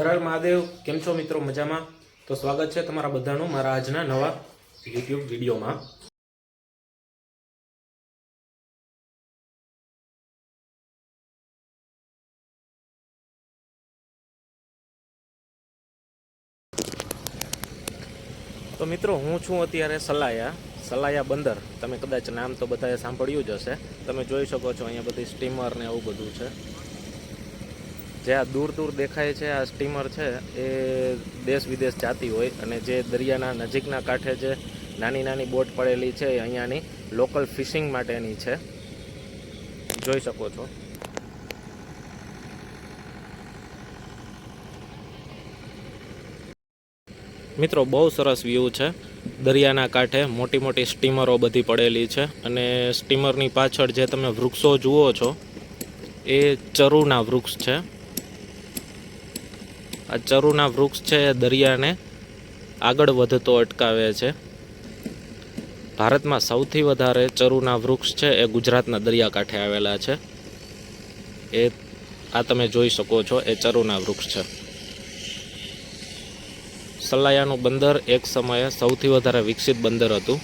હર મહાદેવ, કેમ છો મિત્રો? મજામાં? તો સ્વાગત છે તમારા બધાનું મારા આજના નવા યુટ્યુબ વિડીયોમાં. તો મિત્રો, હું છું અત્યારે સલાયા સલાયા બંદર. તમે કદાચ નામ તો બધાએ સાંભળ્યું જ હશે. તમે જોઈ શકો છો અહીંયા બધી સ્ટીમર ને એવું બધું છે. જે આ દૂર દૂર દેખાય છે, આ સ્ટીમર છે, એ દેશ વિદેશ જાતી હોય અને જે દરિયાના નજીકના કાંઠે જે નાની નાની બોટ પડેલી છે અહીંયાની લોકલ ફિશિંગ માટેની છે. જોઈ શકો છો. મિત્રો, બહુ સરસ વ્યૂ છે. દરિયાના કાંઠે મોટી મોટી સ્ટીમરો બધી પડેલી છે અને સ્ટીમરની પાછળ જે તમે વૃક્ષો જુઓ છો, એ ચરુના વૃક્ષ છે. આ ચરુના વૃક્ષ છે, એ દરિયાને આગળ વધતો અટકાવે છે. ભારતમાં સૌથી વધારે ચરુના વૃક્ષ છે, એ ગુજરાતના દરિયાકાંઠે આવેલા છે. એ, આ તમે જોઈ શકો છો, એ ચરુના વૃક્ષ છે. સલાયાનું બંદર એક સમયે સૌથી વધારે વિકસિત બંદર હતું.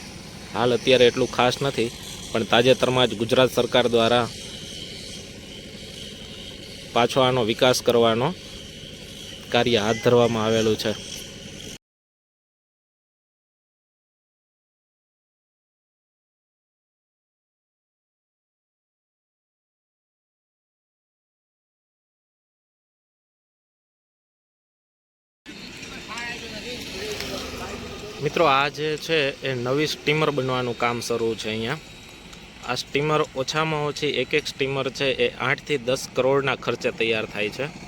હાલ અત્યારે એટલું ખાસ નથી, પણ તાજેતરમાં જ ગુજરાત સરકાર દ્વારા પાછો આનો વિકાસ કરવાનો કાર્ય હાથ ધરવામાં આવેલું છે. મિત્રો, આ જે છે એ નવી સ્ટીમર બનવાનું કામ શરૂ છે અહીંયા. આ સ્ટીમર ઓછામાં ઓછી એક એક સ્ટીમર છે એ આઠથી દસ કરોડના ખર્ચે તૈયાર થાય છે.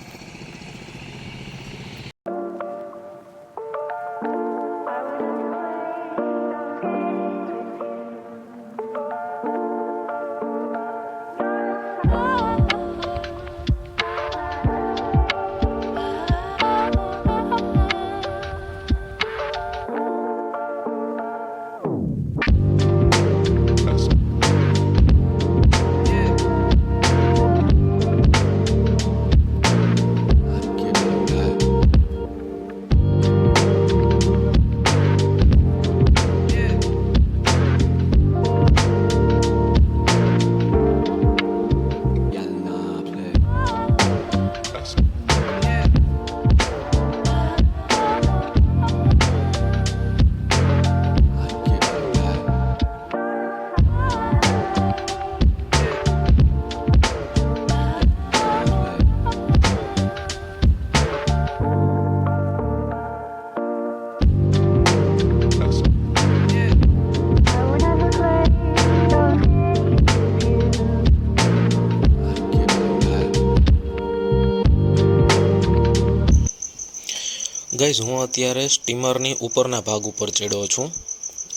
ગઈઝ હું અત્યારે સ્ટીમરની ઉપરના ભાગ ઉપર ચડ્યો છું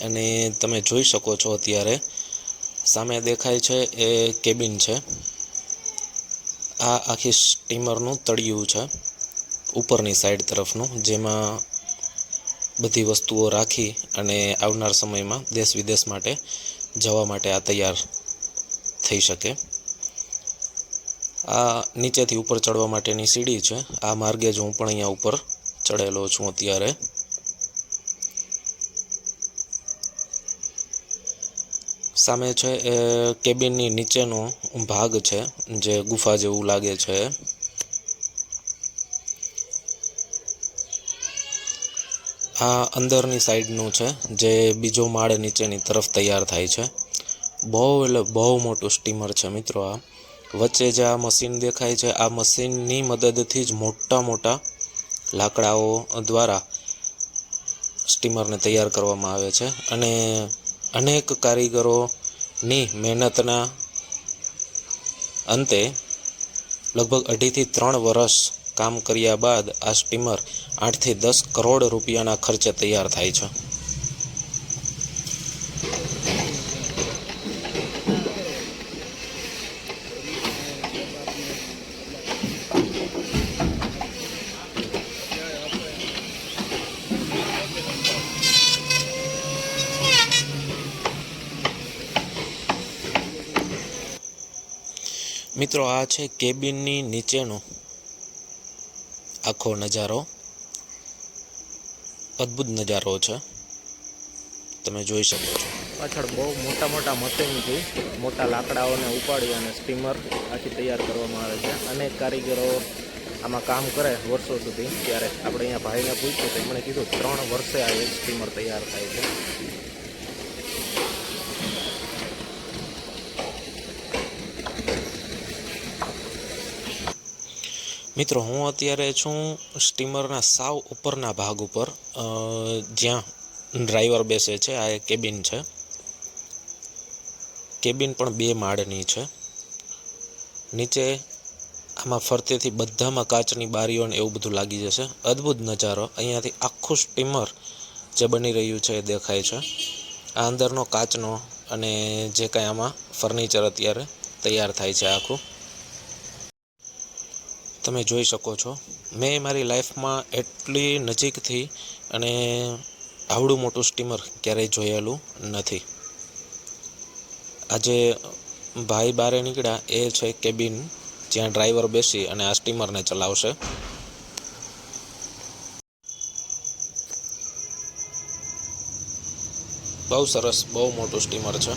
અને તમે જોઈ શકો છો અત્યારે સામે દેખાય છે એ કેબિન છે. આ આખી સ્ટીમરનું તળિયું છે, ઉપરની સાઈડ તરફનું, જેમાં બધી વસ્તુઓ રાખી અને આવનાર સમયમાં દેશ વિદેશ માટે જવા માટે આ તૈયાર થઈ શકે. આ નીચેથી ઉપર ચડવા માટેની સીડી છે. આ માર્ગે જ હું પણ અહીંયા ઉપર ચડેલો છું અત્યારે. સામે છે એ કેબિનની નીચેનો ભાગ છે, જે ગુફા જેવું લાગે છે. આ અંદરની સાઈડનું છે, જે બીજો માળ નીચેની તરફ તૈયાર થાય છે. બહુ એટલે બહુ મોટું સ્ટીમર છે મિત્રો આ. વચ્ચે જે આ મશીન દેખાય છે, આ મશીનની મદદથી જ મોટા મોટા લાકડાઓ દ્વારા સ્ટીમરને તૈયાર કરવામાં આવે છે અને અનેક કારીગરોની મહેનતના અંતે લગભગ અઢીથી ત્રણ વર્ષ કામ કર્યા બાદ આ સ્ટીમર આઠથી દસ કરોડ રૂપિયાના ખર્ચે તૈયાર થાય છે. મિત્રો, આ છે કેબિનની નીચેનો આખો નજારો. અદ્ભુત નજારો છે. તમે જોઈ શકો છો. પાછળ બહુ મોટા મોટા મશીનથી મોટા લાકડાઓને ઉપાડી અને સ્ટીમર આખી તૈયાર કરવામાં આવે છે. અનેક કારીગરો આમાં કામ કરે વર્ષો સુધી. ત્યારે આપણે અહીંયા ભાઈને પૂછ્યું તો એમણે કીધું, ત્રણ વર્ષે આ સ્ટીમર તૈયાર થાય છે. મિત્રો, હું અત્યારે છું સ્ટીમરના સાવ ઉપરના ભાગ ઉપર. જ્યાં ડ્રાઈવર બેસે છે, આ એક કેબિન છે. કેબિન પણ બે માળની છે. નીચે આમાં ફરતેથી બધામાં કાચની બારીઓ ને એવું બધું લાગી જશે. અદ્ભુત નજારો. અહીંયાથી આખું સ્ટીમર જે બની રહ્યું છે એ દેખાય છે. આ અંદરનો કાચનો અને જે કાંઈ આમાં ફર્નિચર અત્યારે તૈયાર થાય છે આખું. તમે જોઈ શકો છો. મેં મારી લાઈફમાં એટલી નજીકથી અને આવડું મોટું સ્ટીમર ક્યારેય જોયેલું નથી. આજે ભાઈ બારે નીકળ્યા, એ છે કેબિન જ્યાં ડ્રાઈવર બેસી અને આ સ્ટીમરને ચલાવશે. બહુ સરસ, બહુ મોટું સ્ટીમર છે.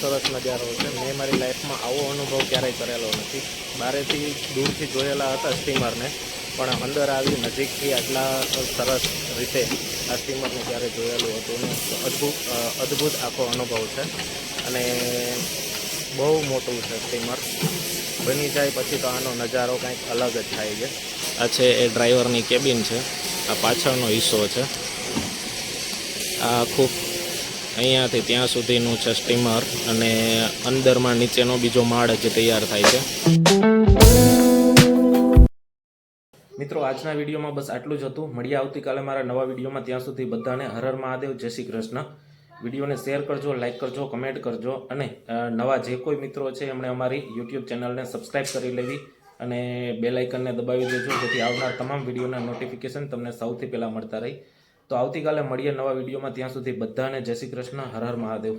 સરસ નજારો છે. મેં મારી લાઈફમાં આવો અનુભવ ક્યારેય કરેલો નથી. બારેથી દૂરથી જોયેલા હતા સ્ટીમરને, પણ અંદર આવી નજીકથી આટલા સરસ રીતે આ સ્ટીમરને ક્યારે જોયેલું હતું અદ્ભુત અદ્ભુત આખો અનુભવ છે. અને બહુ મોટું છે સ્ટીમર. બની જાય પછી તો આનો નજારો કંઈક અલગ જ થાય છે. આ છે એ ડ્રાઈવરની કેબિન છે. આ પાછળનો હિસ્સો છે. આ આખું અહીંયાથી ત્યાં સુધીનું છે સ્ટીમર અને અંદરમાં નીચેનો બીજો માળ જે તૈયાર થાય છે. મિત્રો, આજના વિડીયોમાં બસ આટલું જ હતું. મળીએ આવતીકાલે મારા નવા વિડીયોમાં. ત્યાં સુધી બધાને હર મહાદેવ, જય શ્રી કૃષ્ણ. વિડીયોને શેર કરજો લાઇક કરજો, કમેન્ટ કરજો અને નવા જે કોઈ મિત્રો છે, એમણે અમારી યુટ્યુબ ચેનલને સબસ્ક્રાઈબ કરી લેવી અને બેલાઇકનને દબાવી દેજો. જેથી આવનાર તમામ વિડીયોના નોટિફિકેશન તમને સૌથી પહેલાં મળતા રહી. તો આવતીકાલે મળીએ નવા વિડીયોમાં. ત્યાં સુધી બધાને જય શ્રી કૃષ્ણ હર હર મહાદેવ.